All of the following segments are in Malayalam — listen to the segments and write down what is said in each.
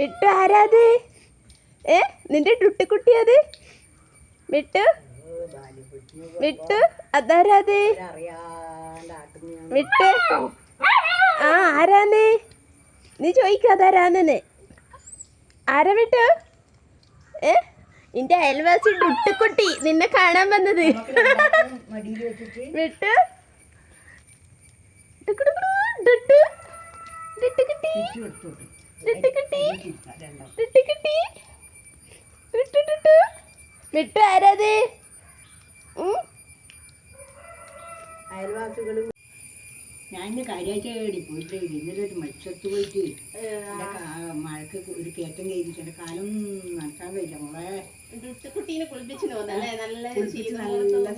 മിട്ടു ആരാത്? ഏ? നിന്റെ ടുട്ടിക്കുട്ടി അത്? മിട്ടു? മിട്ടു അതാരാത്? മിട്ടു? ആ ആരാന്ന്? നീ ചോദിക്ക അതാരാന്നെ ആരാ മിട്ടു? ഏ? നിന്റെ അയൽവാസി ഡുട്ടുക്കുട്ടി നിന്നെ കാണാൻ വന്നത്. മിട്ടു? ഡുട്ടു ഡുട്ടുക്കുട്ടി ഡുട്ടുക്കുട്ടി ഡുട്ടുക്കുട്ടി ഡുട്ടു ഡുട്ടു മിട്ടു ആരാത്? അയൽവാസികളും ഞാൻ കാര്യമായിട്ട് പോയിട്ട് ഇന്നലെ ഒരു മത്സ്യത്ത് പോയിട്ട് മഴക്ക് ഒരു കയറ്റം കഴിഞ്ഞിട്ട് കാലം നടക്കാൻ കഴിയില്ല മോളെ. കുട്ടീനെ കുളിപ്പിച്ചു നല്ല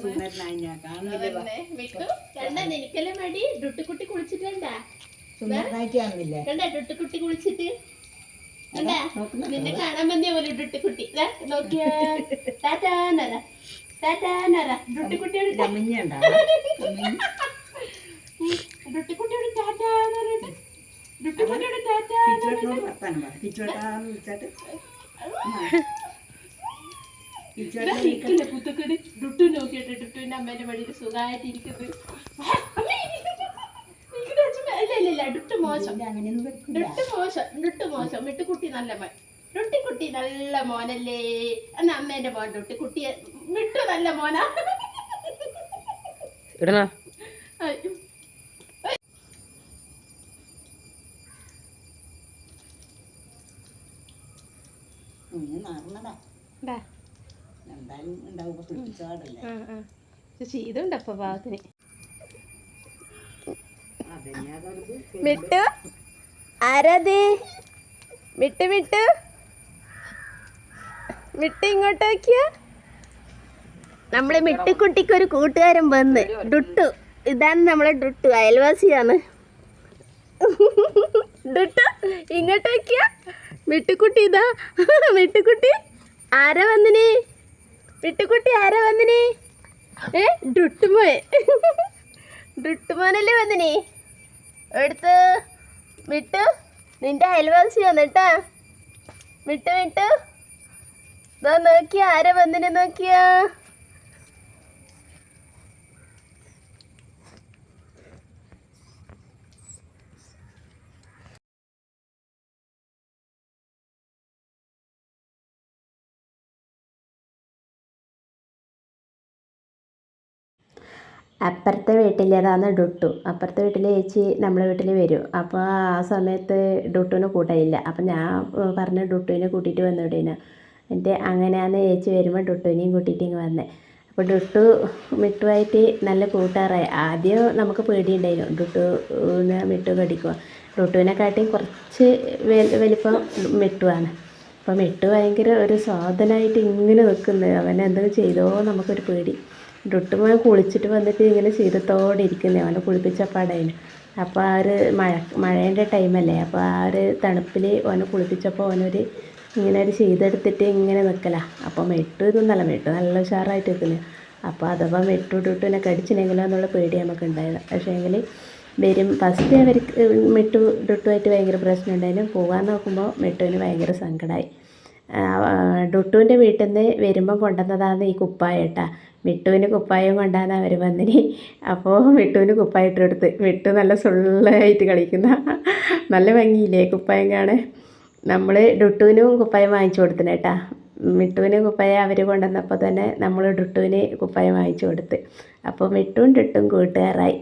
സുന്ദരനായി ഞാൻ കാണുന്നില്ല എനിക്കല്ലേ മടി? ഡുട്ടുക്കുട്ടി കുളിച്ചിട്ടുണ്ടാ ഡുട്ടുക്കുട്ടി കുളിച്ചിട്ട്? കണ്ടാ? നിന്നെ കാണാൻ വന്നിയ പോലെ ഡുട്ടുക്കുട്ടി നോക്കിയാ ടാറ്റാ നര. ടാറ്റാ നര. ഡുട്ടുക്കുട്ടിയോട് ഡുട്ടുക്കുട്ടിയോട് ടാറ്റാ നരട്ട് ഡുട്ടുക്കുട്ടിയോട് ടാറ്റാ ഡുട്ടു നോക്കിയിട്ട് ഡുട്ടുവിന്റെ അമ്മേന്റെ വഴിയിൽ സുഖമായിട്ടിരിക്കുന്നത് ഇല്ല ഡുട്ടു മോശം. ഡുട്ടു മോശം ഡുട്ടു മോശം. വിട്ടുകുട്ടി നല്ല മോൻ. ഡുട്ടിക്കുട്ടി നല്ല മോനല്ലേ? എന്നാ അമ്മേന്റെ മോൻ ഡുട്ടിക്കുട്ടി വിട്ടു നല്ല മോനാ. ഇടണോ. ഐ, ഇനി നടന്നതാ ഡാ. മിട്ടു. ആരാത്? മിട്ടു മിട്ടു. മിട്ടു ഇങ്ങോട്ട് നോക്കിയ. നമ്മളെ മിട്ടിക്കുട്ടിക്ക് ഒരു കൂട്ടുകാരൻ വന്ന് ഡുട്ടു. ഇതാണ് നമ്മളെ ഡുട്ടു അയൽവാസിയാണ്. ഡുട്ടു ഇങ്ങോട്ട് നോക്കിയ. മിട്ടുക്കുട്ടി ഇതാ. മിട്ടുക്കുട്ടി ആരാ വന്നിന്? മിട്ടുക്കുട്ടി ആരാ വന്നിന്? ഏ ഡുട്ടുമോൻ. ഡുട്ടുമോനല്ലേ വന്നിന്? എടുത്ത് വിട്ട് നിന്റെ അയൽവാസിയാണ് കേട്ടാ വിട്ട് വിട്ട്. നോക്കിയ ആരാ വന്നിന് നോക്കിയാ? അപ്പുറത്തെ വീട്ടിലേതാണ് ഡുട്ടു. അപ്പുറത്തെ വീട്ടിലെ ചേച്ചി നമ്മളെ വീട്ടിൽ വരും. അപ്പോൾ ആ സമയത്ത് ഡുട്ടുവിനെ കൂട്ടായില്ല അപ്പം ഞാൻ പറഞ്ഞ ഡുട്ടുവിനെ കൂട്ടിയിട്ട് വന്നുവിടേനു എന്നിട്ട് അങ്ങനെയാണ് ചേച്ചി വരുമ്പോൾ ഡുട്ടുവിനെയും കൂട്ടിയിട്ട് ഇങ്ങ് വന്നത് അപ്പോൾ ഡുട്ടു മിട്ടുമായിട്ട് നല്ല കൂട്ടാറായി. ആദ്യം നമുക്ക് പേടിയുണ്ടായിരുന്നു. ഡുട്ടുവിനെ മിട്ടു കടിക്കുക കാട്ടി കുറച്ച് വലിപ്പം മിട്ടുവാണ്. അപ്പോൾ മിട്ടു ഭയങ്കര ഒരു സാധനമായിട്ട് ഇങ്ങനെ നിൽക്കുന്നത് അവനെന്തെങ്കിലും ചെയ്തോ നമുക്കൊരു പേടി. ഡുട്ടുമോൻ കുളിച്ചിട്ട് വന്നിട്ട് ഇങ്ങനെ ചീരത്തോടെ ഇരിക്കുന്നത് അവനെ പടയിൽ അപ്പോൾ ആ ഒരു മഴ മഴേന്റെ ടൈമല്ലേ അപ്പോൾ ആ ഒരു തണുപ്പിൽ ഓനെ കുളിപ്പിച്ചപ്പോൾ ഓനൊരു ഇങ്ങനെ ഒരു ചെയ്തെടുത്തിട്ട് ഇങ്ങനെ നിൽക്കല അപ്പോൾ മെട്ടു ഇതൊന്നല്ല മെട്ടു നല്ല ഉഷാറായിട്ട് നിൽക്കുന്നത് അപ്പോൾ അഥവാ മെട്ടു എന്നെ കടിച്ചില്ലെങ്കിലോ എന്നുള്ള പേടി നമുക്ക് ഉണ്ടായത്. പക്ഷേ എങ്കിൽ വരും ഫസ്റ്റ് അവർക്ക് മെട്ടു ഇട്ടിട്ടുമായിട്ട് ഭയങ്കര പ്രശ്നം ഉണ്ടായിരുന്നു. പോകാൻ നോക്കുമ്പോൾ മെട്ടുവിന് ഭയങ്കര സങ്കടമായി ഡുട്ടുവിന്റെ വീട്ടിൽ നിന്ന് വരുമ്പം കൊണ്ടുവന്നതാണ് ഈ കുപ്പായ കേട്ടാ. മിട്ടുവിന് കുപ്പായം കൊണ്ടാണ് അവർ വന്നിന്. അപ്പോൾ മിട്ടുവിന് കുപ്പായം ഇട്ട് കൊടുത്ത് മിട്ടു നല്ല സുള്ളായിട്ട് കളിക്കുന്ന. നല്ല ഭംഗിയില്ലേ കുപ്പായം കാണേ നമ്മൾ ഡുട്ടുവിനും കുപ്പായം വാങ്ങിച്ചു കൊടുത്തിന് കേട്ടാ. മിട്ടുവിന് കുപ്പായം അവർ കൊണ്ടുവന്നപ്പോൾ തന്നെ നമ്മൾ ഡുട്ടുവിന് കുപ്പായം വാങ്ങിച്ചു കൊടുത്ത്. അപ്പോൾ മിട്ടും ഡുട്ടും കൂട്ടുകാരായി.